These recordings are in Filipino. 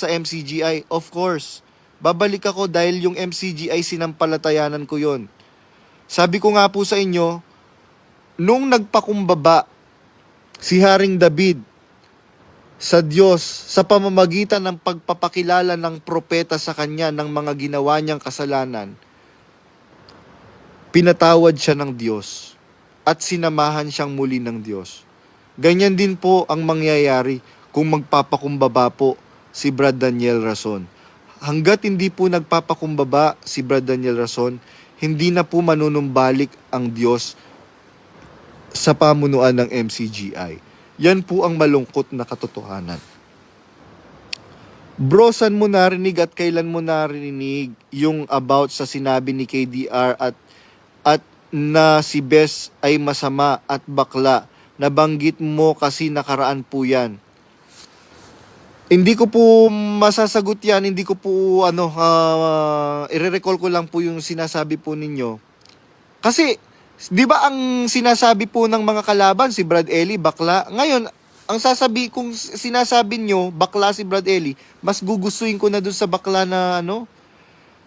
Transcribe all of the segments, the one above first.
sa MCGI? Of course. Babalik ako dahil yung MCGI sinampalatayanan ko yon. Sabi ko nga po sa inyo, nung nagpakumbaba si Haring David sa Diyos sa pamamagitan ng pagpapakilala ng propeta sa kanya ng mga ginawa niyang kasalanan, pinatawad siya ng Diyos at sinamahan siyang muli ng Diyos. Ganyan din po ang mangyayari kung magpapakumbaba po si Brad Daniel Rason. Hanggat hindi po nagpapakumbaba si Brad Daniel Rason, hindi na po manunumbalik ang Diyos sa pamunuan ng MCGI. Yan po ang malungkot na katotohanan. Bro, saan mo narinig at kailan mo narinig yung about sa sinabi ni KDR at at na si Bes ay masama at bakla? Nabanggit mo kasi nakaraan po yan. Hindi ko po masasagot yan, hindi ko po ano, uh, ire-recall ko lang po yung sinasabi po ninyo. Kasi, di ba ang sinasabi po ng mga kalaban, si Brad Ellie, bakla? Ngayon, ang sasabi, kung sinasabi nyo, bakla si Brad Ellie, mas gugustuhin ko na dun sa bakla na ano,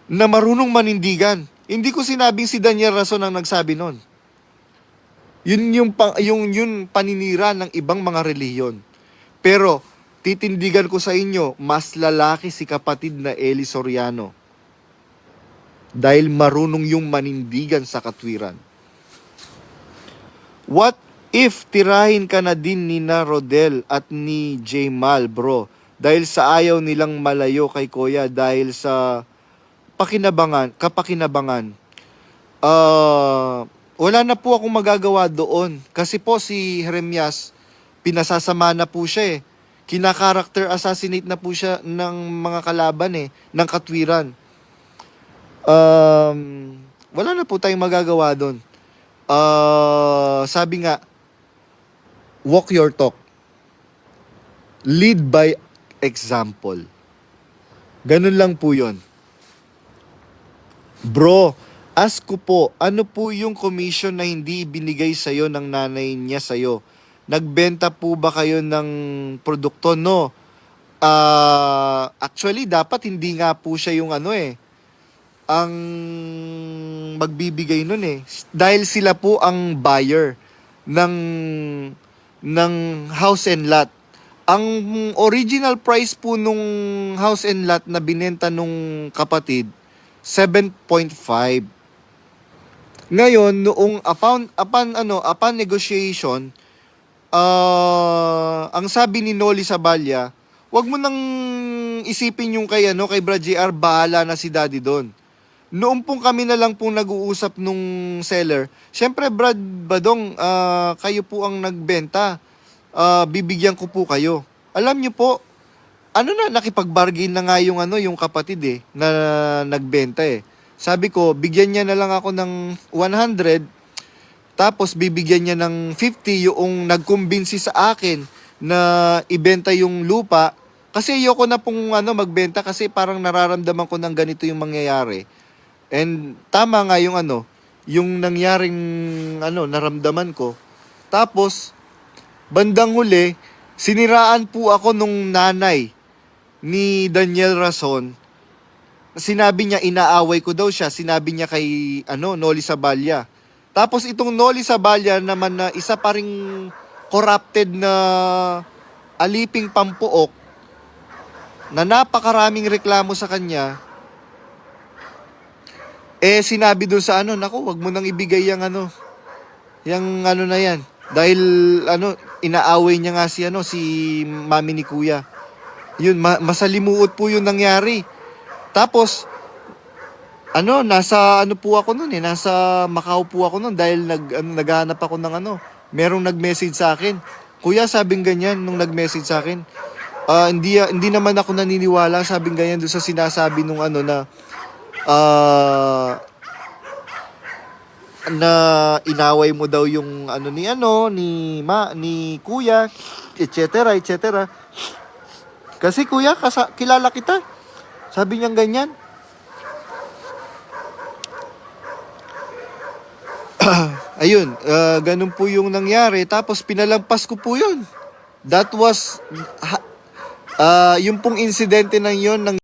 na marunong manindigan. Hindi ko sinabing si Daniel Rason ang nagsabi nun. Yun yung, yung, yun paninira ng ibang mga reliyon. Pero, titindigan ko sa inyo, mas lalaki si kapatid na Eli Soriano. Dahil marunong yung manindigan sa katwiran. What if tirahin ka na din ni na Rodel at ni J. Mal, bro? Dahil sa ayaw nilang malayo kay Kuya dahil sa pakinabangan, kapakinabangan. Uh, wala na po akong magagawa doon. Kasi po si Jeremias, pinasasama na po siya eh. Kina-character assassinate na po siya ng mga kalaban eh, ng katwiran. Um, wala na po tayong magagawa doon. Uh, sabi nga, walk your talk. Lead by example. Ganun lang po yon. Bro, ask ko po, ano po yung commission na hindi binigay sa'yo ng nanay niya sa'yo? Nagbenta po ba kayo ng produkto? No. Uh, actually, dapat hindi nga po siya yung ano eh, ang magbibigay nun eh. Dahil sila po ang buyer ng ng house and lot. Ang original price po nung house and lot na binenta nung kapatid, 7.5. Ngayon, noong upon, upon, ano, upon negotiation, uh, ang sabi ni Noli Sabalya, wag mo nang isipin yung kay, ano, kay Brad JR, bahala na si daddy doon. Noong pong kami na lang pong nag-uusap nung seller, syempre Brad Badong, uh, kayo po ang nagbenta. Uh, bibigyan ko po kayo. Alam niyo po, ano na nakipag-bargain na nga yung ano yung kapatid eh na nagbenta eh. Sabi ko, bigyan niya na lang ako ng 100 tapos bibigyan niya ng 50 yung nagkumbinsi sa akin na ibenta yung lupa kasi ayoko na pong ano magbenta kasi parang nararamdaman ko ng ganito yung mangyayari. And tama nga yung ano, yung nangyaring ano naramdaman ko. Tapos bandang huli, siniraan po ako nung nanay ni Daniel Rason. Sinabi niya inaaway ko daw siya, sinabi niya kay ano Noli Sabalya. Tapos itong Noli Sabalya naman na isa pa ring corrupted na aliping pampuok na napakaraming reklamo sa kanya eh sinabi doon sa ano nako wag mo nang ibigay yang ano yang ano na yan. Dahil ano inaaway niya nga si ano si mami ni kuya. Yun ma- masalimuot po yung nangyari. Tapos ano, nasa ano po ako noon eh, nasa Macau po ako noon dahil nag ano, naghahanap ako ng ano, merong nag-message sa akin. Kuya, sabing ganyan nung nag-message sa akin. Uh, hindi hindi naman ako naniniwala sabing ganyan doon sa sinasabi nung ano na uh, na inaway mo daw yung ano ni ano ni ma ni kuya etc etc kasi kuya kasa, kilala kita sabi niya ganyan ayun, uh, ganun po yung nangyari. Tapos pinalampas ko po yun. That was, Ah, yung pong insidente na yon ng